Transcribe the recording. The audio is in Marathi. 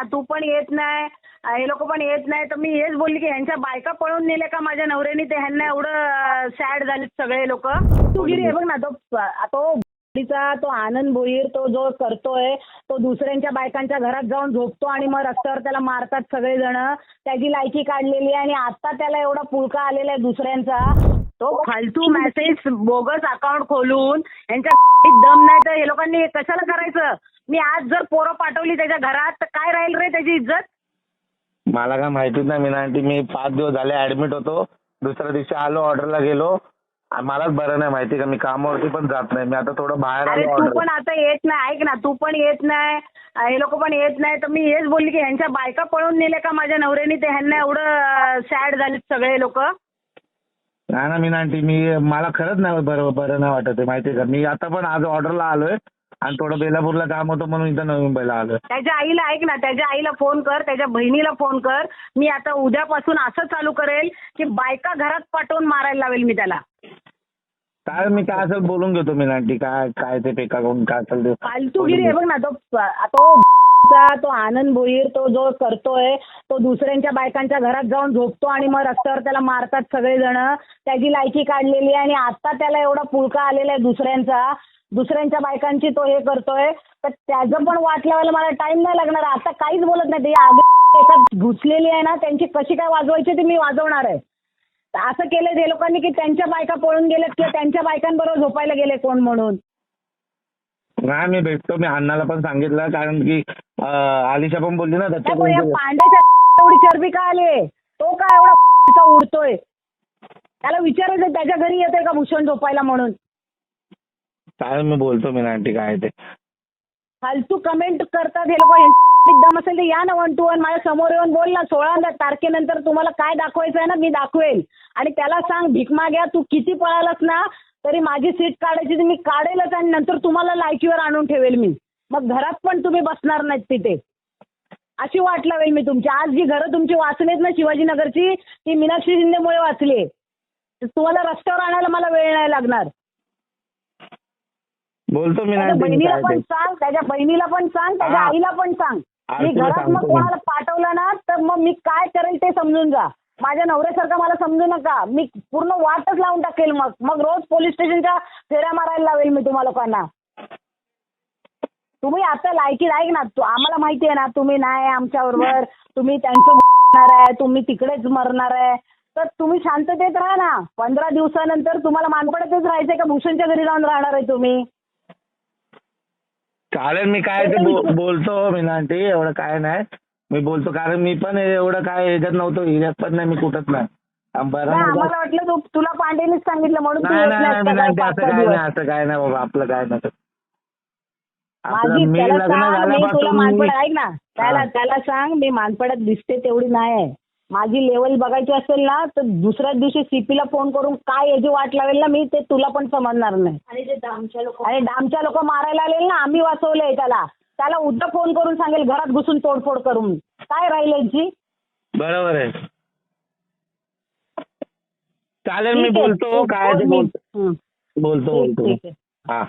ना तू पण येत नाही हे लोक पण येत नाही. तर मी हेच बोलली की ह्यांच्या बायका पळून नेले का माझ्या नवऱ्याने? ते ह्यांना एवढं सॅड झाले सगळे लोक. तू गिरी हे बघ ना तो तो तो आनंद भोईर तो जो करतोय तो दुसऱ्यांच्या बायकांच्या घरात जाऊन झोपतो आणि मग रस्त्यावर त्याला मारतात सगळेजण. त्याची लायकी काढलेली आहे आणि आता त्याला एवढा पुळका आलेला आहे दुसऱ्यांचा. तो फालतू मेसेज बोगस अकाउंट खोलून यांच्या दम नाही तर हे लोकांनी कशाला करायचं? मी आज जर पोरं पाठवली त्याच्या घरात तर काय राहील रे त्याची इज्जत? मला काय माहितीच नाही मीना आंटी. मी पाच दिवस झाले ऍडमिट होतो. दुसऱ्या दिवशी आलो ऑर्डरला गेलो. आ- मलाच बरं नाही माहिती का मी कामावरती पण जात नाही. मी आता थोडं बाहेर अरे आलो तू ऑर्डर पण आता येत नाही. ऐक ना तू पण येत नाही. हे लोक पण येत नाही. तर मी हेच बोलली की ह्यांच्या बायका पळून नेले का माझ्या नवऱ्याने? ते ह्यांना एवढं सॅड झाले सगळे लोक. नाही ना मीना आंटी मी मला खरंच नाही बरं बरं नाही वाटत आहे माहिती का? मी आता पण आज ऑर्डरला आलोय आणि थोडं बेलापूरला काम होतं म्हणून इथं नवी मुंबईला आलोय. त्याच्या आईला ऐक ना त्याच्या आईला फोन कर त्याच्या बहिणीला फोन कर. मी आता उद्यापासून असं चालू करेल की बायका घरात पाठवून मारायला लावेल मी त्याला. काय मी काय असेल बोलून घेतो मीना आंटी? काय काय ते पेका करून काय असेल ते. फालतूगिरी आहे बघ ना तो तो चा तो आनंद भोईर तो जो करतोय तो दुसऱ्यांच्या बायकांच्या घरात जाऊन झोपतो आणि मग रस्त्यावर त्याला मारतात सगळेजण. त्याची लायकी काढलेली आहे आणि आता त्याला एवढा पुळका आलेला आहे दुसऱ्यांचा. दुसऱ्यांच्या बायकांची तो हे करतोय. तर त्याचं पण वाट लावायला मला टाइम नाही लागणार. आता काहीच बोलत नाही. ते आगे एकात घुसलेली आहे ना त्यांची कशी काय वाजवायची ती मी वाजवणार आहे. तर असं केलं ते लोकांनी की त्यांच्या बायका पळून गेलेत किंवा त्यांच्या बायकांबरोबर झोपायला गेले कोण म्हणून. नाही मी भेटतो. मी अण्णाला पण सांगितलं कारण की अं, आलिशा पण बोलली ना त्या पण या दत्त पांड्याच्या एवढी चरबी का आली? तो का एवढा उडतोय? त्याला विचारायचं त्याच्या घरी येतोय का भूषण झोपायला म्हणून? काय मी बोलतो मीना आंटी काय ते. फालतू कमेंट करतात हे लोक. दम असेल तर या ना वन टू वन माझ्यासमोर येऊन बोल ना. सोळा तारखेनंतर तुम्हाला काय दाखवायचं आहे ना मी दाखवेल. आणि त्याला सांग भीक माग्या तू किती पळालास ना तरी माझी सीट काढायची तर मी काढेलच आणि नंतर तुम्हाला लायकीवर आणून ठेवेल मी. मग घरात पण तुम्ही बसणार नाहीत तिथे. अशी वाट लावेल मी तुमची. आज जी घरं तुमची वाचलीत ना शिवाजीनगरची ती मीनाक्षी शिंदेमुळे वाचली तुम्हाला रस्त्यावर आणायला मला वेळ नाही लागणार. बोलतो मी बहिणीला पण सांग त्याच्या बहिणीला पण सांग त्याच्या. आईला पण सांग. मी घरात मग. कोणाला पाठवलं ना तर मग मी काय करेल ते समजून जा. माझ्या नवऱ्यासारखं मला समजू नका. मी पूर्ण वाटच लावून टाकेल मग. मग रोज पोलीस स्टेशनच्या फेऱ्या मारायला लावेल मी तुम्हा लोकांना. तुम्ही आता लायकी ऐक ना. तू आम्हाला माहिती आहे ना तुम्ही नाही आमच्याबरोबर. तुम्ही त्यांचं मरणार आहे तुम्ही तिकडेच मरणार आहे. तर तुम्ही शांततेत राहा ना. पंधरा दिवसानंतर तुम्हाला मानपडातच राहायचंय का? भूषणच्या घरी जाऊन राहणार आहे तुम्ही. चालेल मी काय ते बोलतो मीना आंटी एवढं काय नाही. मी बोलतो कारण मी पण एवढं काय ह्याच्यात नव्हतो ह्याच्यात पण नाही मी कुठंच नाही. बरं नाही, आम्हाला वाटलं तू तुला पांडेनेच सांगितलं म्हणून तू नाही येत नाही असं काय? नाही असं काय नाही बाबा आपलं काय नाही. आपलं माझी मी त्याला लग्न सांग मी तुला झाल्यापासून मानपड मी- ऐक ना. त्याला हा. त्याला सांग मी मानपडात दिसते तेवढी नाही आहे माझी लेवल बघायची असेल ना तर दुसऱ्याच दिवशी सीपीला फोन करून काय याची वाट लावेल ना मी ते तुला पण समजणार नाही. आणि ते डामच्या लोक आणि डामच्या लोक मारायला आलेले ना आम्ही वाचवलंय त्याला. त्याला उद्या फोन करून सांगेल घरात घुसून तोडफोड करून काय राहील यांची? बरोबर आहे. चालेल मी ठीक आहे. बोलतो. काय ते बोलतो. हं. बोलतो ठीक बोलतो. ठीक आहे. हा.